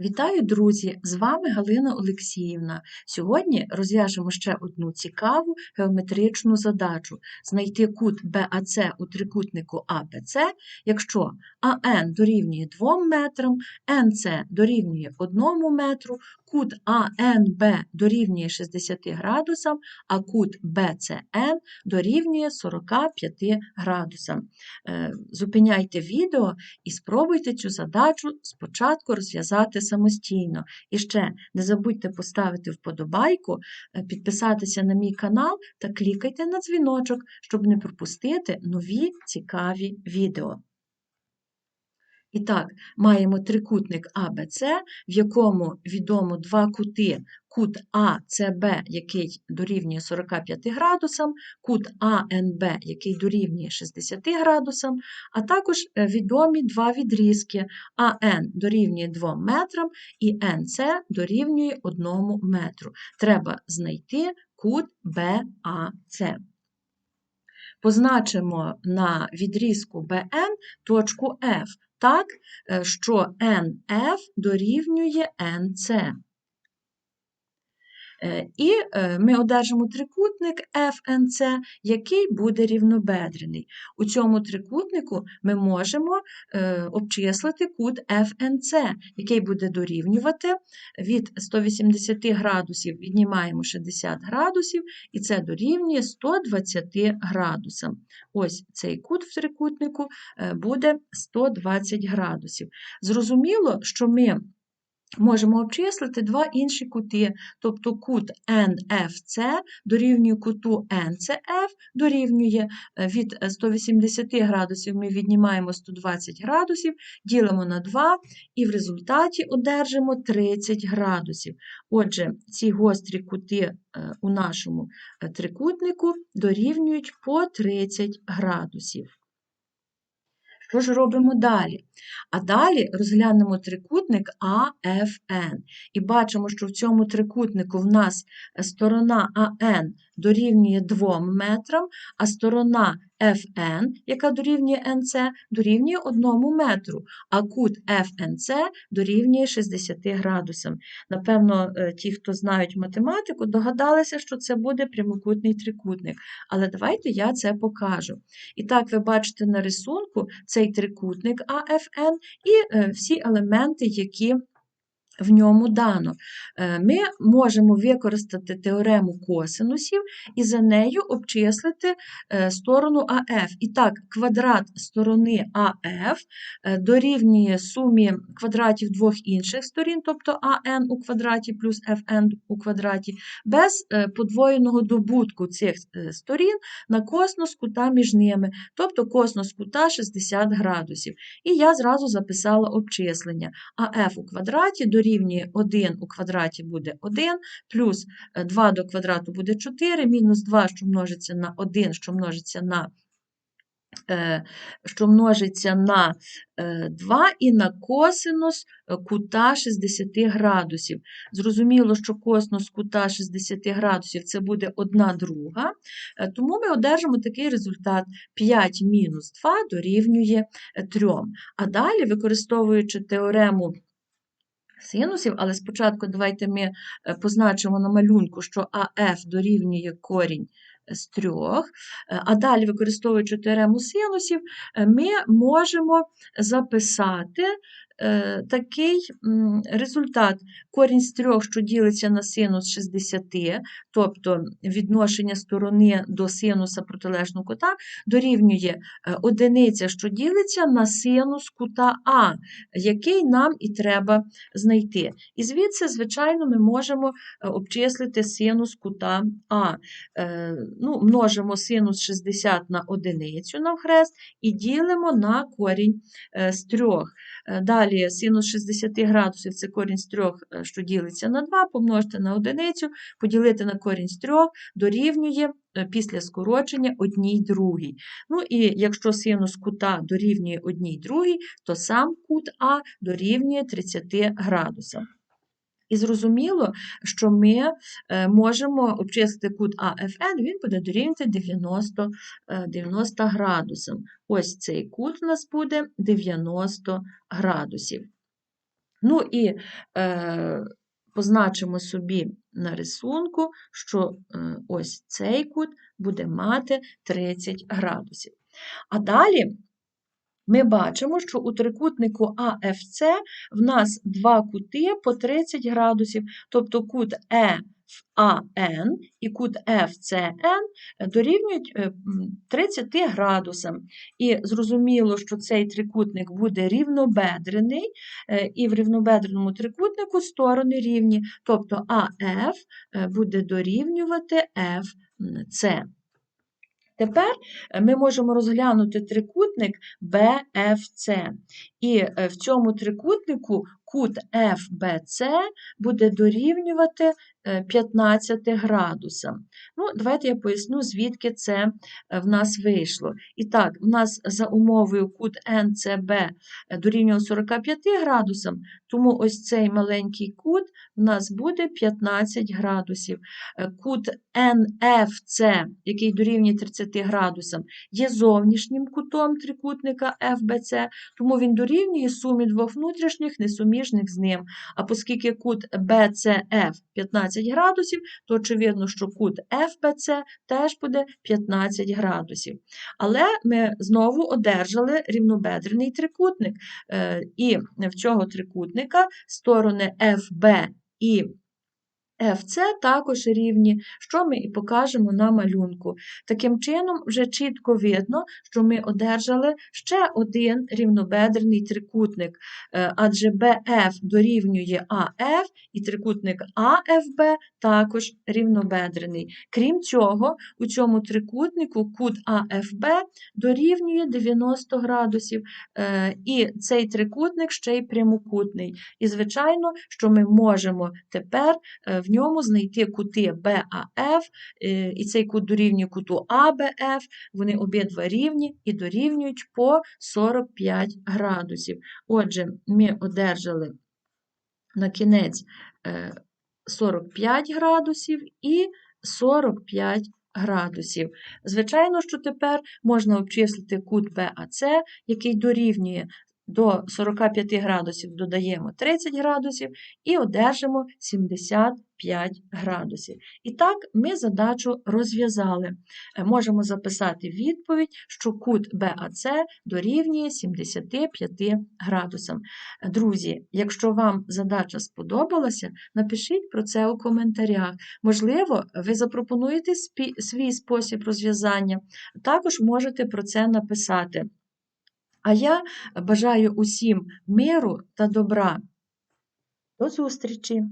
Вітаю, друзі! З вами Галина Олексіївна. Сьогодні розв'яжемо ще одну цікаву геометричну задачу: знайти кут БАЦ у трикутнику АБЦ, якщо АН дорівнює 2 метрам, НЦ дорівнює 1 метру, кут АНБ дорівнює 60 градусам, а кут БЦН дорівнює 45 градусам. Е, зупиняйте відео і спробуйте цю задачу спочатку розв'язати самостійно. І ще не забудьте поставити вподобайку, е, підписатися на мій канал та клікайте на дзвіночок, щоб не пропустити нові цікаві відео. І так, маємо трикутник АБЦ, в якому відомо два кути, кут АЦБ, який дорівнює 45 градусам, кут АНБ, який дорівнює 60 градусам, а також е, відомі два відрізки АН дорівнює 2 метрам і НЦ дорівнює 1 метру. Треба знайти кут БАЦ. Позначимо на відрізку БН точку F так, е, що NF дорівнює NC. Е, і е, ми одержимо трикутник FNC, який буде рівнобедрений. У цьому трикутнику ми можемо е, обчислити кут FNC, який буде дорівнювати від 180 градусів, віднімаємо 60 градусів, і це дорівнює 120 градусам. Ось цей кут в трикутнику буде 120 градусів. Зрозуміло, що ми Можемо обчислити два інші кути, тобто кут NFC дорівнює куту NCF, дорівнює е, від 180 градусів ми віднімаємо 120 градусів, ділимо на 2 і в результаті одержимо 30 градусів. Отже, ці гострі кути е, у нашому е, трикутнику дорівнюють по 30 градусів. Що ж робимо далі? А далі розглянемо трикутник АФН. І бачимо, що в цьому трикутнику в нас сторона АН дорівнює 2 метрам, а сторона FN, яка дорівнює NC, дорівнює 1 метру, а кут FNC дорівнює 60 градусам. Напевно, е, ті, хто знають математику, догадалися, що це буде прямокутний трикутник. Але давайте я це покажу. І так, ви бачите на рисунку цей трикутник AFN і е, всі елементи, які в ньому дано. Е, ми можемо використати теорему косинусів і за нею обчислити е, сторону АФ. І так, квадрат сторони АФ е, дорівнює сумі квадратів двох інших сторін, тобто АН у квадраті плюс ФН у квадраті, без подвоєного добутку цих сторін на косинус кута між ними, тобто косинус кута 60 градусів. І я зразу записала обчислення. АФ у квадраті дорівнює дорівнює 1 у квадраті буде 1, плюс 2 е, до квадрату буде 4, мінус 2, що множиться на 1, що множиться на е, що множиться на 2 е, і на косинус кута 60 градусів. Зрозуміло, що косинус кута 60 градусів це буде 1 друга, тому ми одержимо такий результат 5 мінус 2 дорівнює 3. А далі, використовуючи теорему синусів, але спочатку давайте ми е, позначимо на малюнку, що АФ дорівнює корінь з трьох, е, а далі, використовуючи теорему синусів, е, ми можемо записати Е, такий результат корінь з трьох, що ділиться на синус 60, тобто відношення сторони до синуса протилежного кута, дорівнює е, одиниця, що ділиться на синус кута А, який нам і треба знайти. І звідси, звичайно, ми можемо е, обчислити синус кута А. Ну, Множимо синус 60 на одиницю навхрест і ділимо на корінь з трьох. Далі синус 60 градусів це корінь з 3, е, що ділиться на 2, помножити на одиницю, поділити на корінь з 3, дорівнює е, після скорочення одній другій. Ну і якщо синус кута дорівнює одній другій, то сам кут А дорівнює 30 градусам. І зрозуміло, що ми е, можемо обчислити кут АФН, він буде дорівнювати 90 90 градусам. Ось цей кут у нас буде 90 градусів. Ну і е, позначимо собі на рисунку, що е, ось цей кут буде мати 30 градусів. А далі ми бачимо, що у трикутнику АФЦ в нас два кути по 30 градусів, тобто кут ЕФАН і кут FCN дорівнюють е, 30 градусам. І зрозуміло, що цей трикутник буде рівнобедрений, е, і в рівнобедреному трикутнику сторони рівні, тобто АФ е, буде дорівнювати FC. Тепер ми можемо розглянути трикутник BFC. І е, в цьому трикутнику кут FBC буде дорівнювати 15 градусам. Ну, давайте я поясню, звідки це е, в нас вийшло. І так, в нас за умовою кут NCB е, дорівнює 45 градусам, тому ось цей маленький кут в нас буде 15 градусів. Е, Кут NFC, який дорівнює 30 градусам, є зовнішнім кутом трикутника FBC, тому він дорівнює сумі двох внутрішніх несуміжних з ним. А оскільки кут BCF 15 градусів, то очевидно, що кут FBC теж буде 15 градусів. Але ми знову одержали рівнобедрений трикутник. Е, І в цього трикутника сторони FB і FC також рівні, що ми і покажемо на малюнку. Таким чином, вже чітко видно, що ми одержали ще один рівнобедрений трикутник, е, адже BF дорівнює AF і трикутник AFB також рівнобедрений. Крім цього, у цьому трикутнику кут AFB дорівнює 90 градусів, е, і цей трикутник ще й прямокутний. І, звичайно, що ми можемо тепер е, в ньому знайти кути BAF, е, і цей кут дорівнює куту ABF, вони обидва рівні і дорівнюють по 45 градусів. Отже, ми одержали на кінець е, 45 градусів і 45 градусів. Звичайно, що тепер можна обчислити кут BAC, який дорівнює до 45 градусів додаємо 30 градусів і одержимо 75 градусів. І так ми задачу розв'язали. Е, Можемо записати відповідь, що кут BAC дорівнює 75 градусам. Е, Друзі, якщо вам задача сподобалася, напишіть про це у коментарях. Можливо, ви запропонуєте свій спосіб розв'язання, також можете про це написати. А я бажаю усім миру та добра. До зустрічі!